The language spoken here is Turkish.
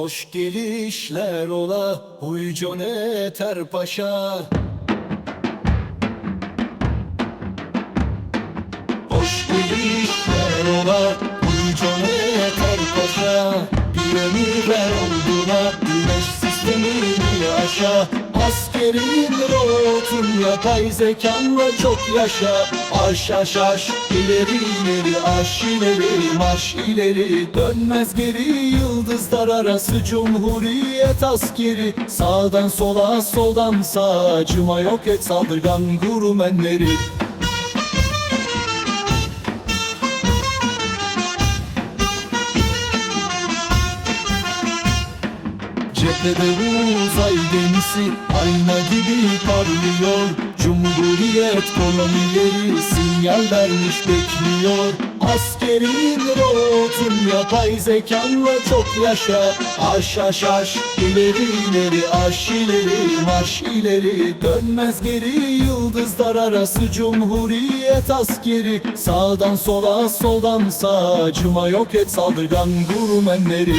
Hoş gelişler ola Huycu Neter Paşa. Hoş gelişler ola Huycu Neter Paşa. Bir ömür ver olduğuna Güneş sistemini aşağı Askerin rotun yapay zekanla çok yaşa. Aş aş aş ileri ileri aş ileri marş ileri. Dönmez geri yıldızlar arası cumhuriyet askeri. Sağdan sola soldan sağa acıma yok et saldırgan gurumenleri Cephede uzay gemisi ayna gibi parlıyor. Cumhuriyet kolonileri sinyal vermiş bekliyor. Askerin rotun yapay zekanla çok yaşa. Aş aş aş ileri ileri aş ileri marş ileri. Dönmez geri yıldızlar arası cumhuriyet askeri. Sağdan sola soldan sağa acıma yok et saldırgan gurumenleri